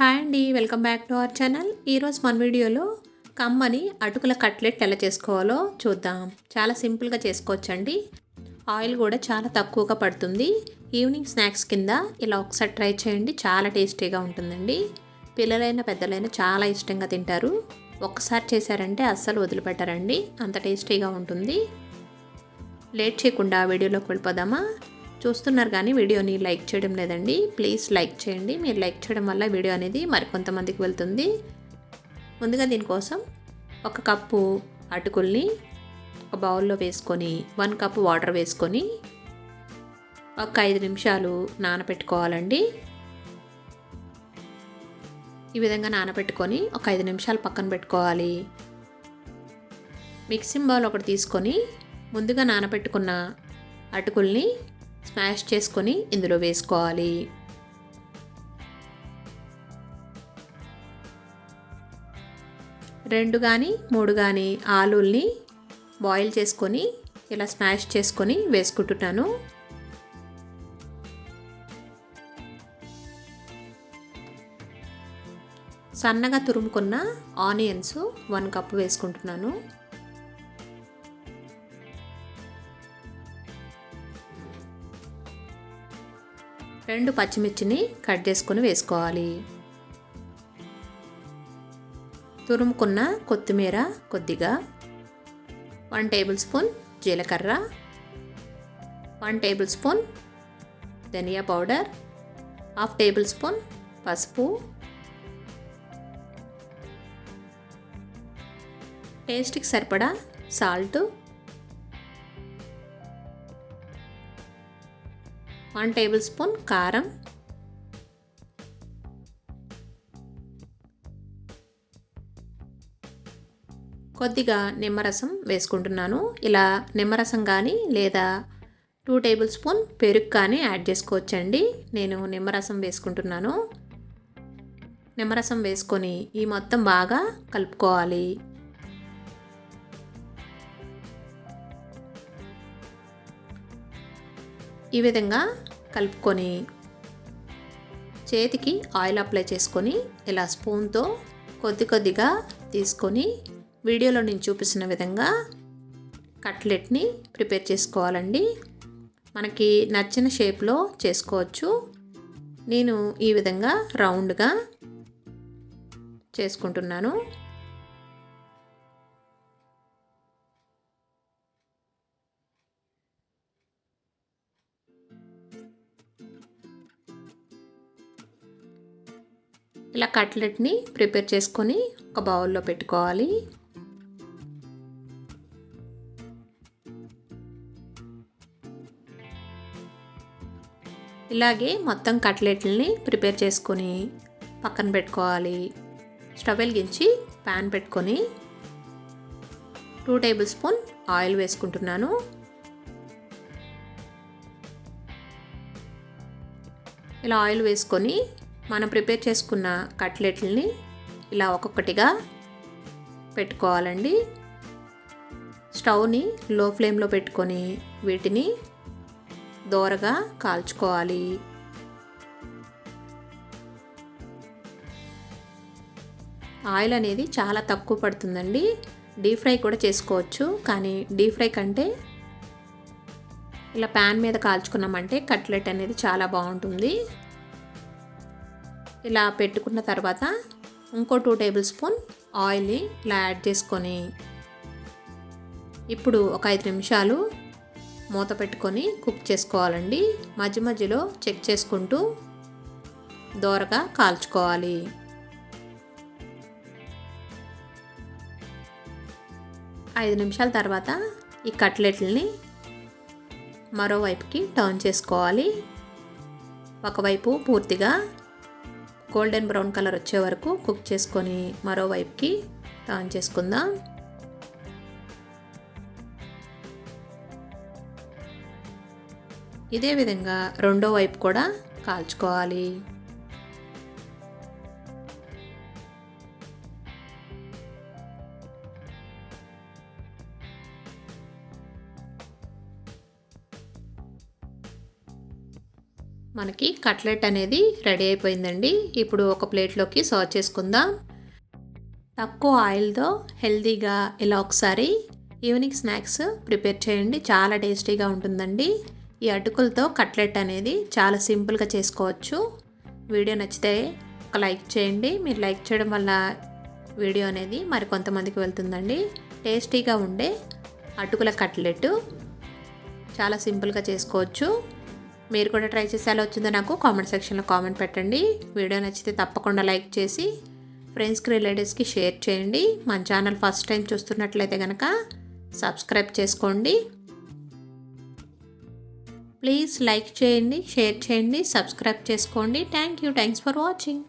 Hi అండి welcome back to our channel. ఈరోజు మన వీడియోలో కమ్మని అటుకుల కట్లెట్ ఎలా చేసుకోవాలో చూద్దాం. చాలా సింపుల్గా చేసుకోవచ్చండి. ఆయిల్ కూడా చాలా తక్కువగా పడుతుంది. ఈవినింగ్ స్నాక్స్ కింద ఇలా ఒకసారి ట్రై చేయండి చాలా టేస్టీగా ఉంటుందండి. పిల్లలైనా పెద్దలైనా చాలా ఇష్టంగా తింటారు. ఒక్కసారి చేశారంటే అస్సలు వదిలిపెట్టారండి అంత టేస్టీగా ఉంటుంది. లేట్ చేయకుండా వీడియోలోకి వెళ్ళిపోదామా? చూస్తున్నారు కానీ వీడియోని లైక్ చేయడం లేదండి. ప్లీజ్ లైక్ చేయండి. మీరు లైక్ చేయడం వల్ల వీడియో అనేది మరికొంతమందికి వెళ్తుంది. ముందుగా దీనికోసం ఒక కప్పు అటుకుల్ని ఒక బౌల్లో వేసుకొని వన్ కప్ వాటర్ వేసుకొని ఒక ఐదు నిమిషాలు నానబెట్టుకోవాలండి ఈ విధంగా నానబెట్టుకొని ఒక ఐదు నిమిషాలు పక్కన పెట్టుకోవాలి. మిక్సింగ్ బౌల్ ఒకటి తీసుకొని ముందుగా నానబెట్టుకున్న అటుకుల్ని స్మాష్ చేసుకొని ఇందులో వేసుకోవాలి. రెండు కానీ మూడు కానీ ఆలుల్ని బాయిల్ చేసుకొని ఇలా స్మాష్ చేసుకొని వేసుకుంటున్నాను. సన్నగా తురుముకున్న ఆనియన్స్ వన్ కప్ వేసుకుంటున్నాను. రెండు పచ్చిమిర్చిని కట్ చేసుకొని వేసుకోవాలి. తురుముకున్న కొత్తిమీర కొద్దిగా వన్ టేబుల్ స్పూన్ జీలకర్ర వన్ టేబుల్ స్పూన్ ధనియా పౌడర్ హాఫ్ టేబుల్ స్పూన్ పసుపు. టేస్ట్కి సరిపడా సాల్ట్ వన్ టేబుల్ స్పూన్ కారం. కొద్దిగా నిమ్మరసం వేసుకుంటున్నాను. ఇలా నిమ్మరసం కానీ లేదా టూ టేబుల్ స్పూన్ పెరుగు కానీ యాడ్ చేసుకోవచ్చండి. నేను నిమ్మరసం వేసుకుంటున్నాను. నిమ్మరసం వేసుకొని ఈ మొత్తం బాగా కలుపుకోవాలి. ఈ విధంగా కలుపుకొని చేతికి ఆయిల్ అప్లై చేసుకొని ఇలా స్పూన్తో కొద్ది కొద్దిగా తీసుకొని వీడియోలో నేను చూపిస్తున్న విధంగా కట్లెట్ని ప్రిపేర్ చేసుకోవాలండి. మనకి నచ్చిన షేప్లో చేసుకోవచ్చు. నేను ఈ విధంగా రౌండ్గా చేసుకుంటున్నాను. ఇలా కట్లెట్ని ప్రిపేర్ చేసుకొని ఒక బౌల్లో పెట్టుకోవాలి. ఇలాగే మొత్తం కట్లెట్లని ప్రిపేర్ చేసుకొని పక్కన పెట్టుకోవాలి. స్టవ్ వెలిగించి ప్యాన్ పెట్టుకొని టూ టేబుల్ స్పూన్ ఆయిల్ వేసుకుంటున్నాను. ఇలా ఆయిల్ వేసుకొని మనం ప్రిపేర్ చేసుకున్న కట్లెట్లని ఇలా ఒక్కొక్కటిగా పెట్టుకోవాలండి. స్టవ్ని లో ఫ్లేమ్లో పెట్టుకొని వీటిని దోరగా కాల్చుకోవాలి. ఆయిల్ అనేది చాలా తక్కువ పడుతుందండి. డీప్ ఫ్రై కూడా చేసుకోవచ్చు. కానీ డీప్ ఫ్రై కంటే ఇలా ప్యాన్ మీద కాల్చుకున్నామంటే కట్లెట్ అనేది చాలా బాగుంటుంది. ఇలా పెట్టుకున్న తర్వాత ఇంకో టూ టేబుల్ స్పూన్ ఆయిల్ని ఇలా యాడ్ చేసుకొని ఇప్పుడు ఒక ఐదు నిమిషాలు మూత పెట్టుకొని కుక్ చేసుకోవాలండి. మధ్య మధ్యలో చెక్ చేసుకుంటూ దోరగా కాల్చుకోవాలి. ఐదు నిమిషాల తర్వాత ఈ కట్లెట్లని మరోవైపుకి టర్న్ చేసుకోవాలి. ఒకవైపు పూర్తిగా గోల్డెన్ బ్రౌన్ కలర్ వచ్చే వరకు కుక్ చేసుకొని మరోవైపుకి టర్న్ చేసుకుందాం. ఇదే విధంగా రెండో వైపు కూడా కాల్చుకోవాలి. మనకి కట్లెట్ అనేది రెడీ అయిపోయిందండి. ఇప్పుడు ఒక ప్లేట్లోకి సర్వ్ చేసుకుందాం. తక్కువ ఆయిల్తో హెల్తీగా ఇలా ఒకసారి ఈవినింగ్ స్నాక్స్ ప్రిపేర్ చేయండి. చాలా టేస్టీగా ఉంటుందండి. ఈ అటుకులతో కట్లెట్ అనేది చాలా సింపుల్గా చేసుకోవచ్చు. వీడియో నచ్చితే ఒక లైక్ చేయండి. మీరు లైక్ చేయడం వల్ల వీడియో అనేది మరి కొంతమందికి వెళ్తుందండి. టేస్టీగా ఉండే అటుకుల కట్లెట్ చాలా సింపుల్గా చేసుకోవచ్చు. మీరు కూడా ట్రై చేసి ఎలా వచ్చిందో నాకు కామెంట్ సెక్షన్లో కామెంట్ పెట్టండి. వీడియో నచ్చితే తప్పకుండా లైక్ చేసి ఫ్రెండ్స్కి రిలేటివ్స్కి షేర్ చేయండి. మన ఛానల్ ఫస్ట్ టైం చూస్తున్నట్లయితే కనుక సబ్స్క్రైబ్ చేసుకోండి. ప్లీజ్ లైక్ చేయండి షేర్ చేయండి సబ్స్క్రైబ్ చేసుకోండి. Thank you thanks for watching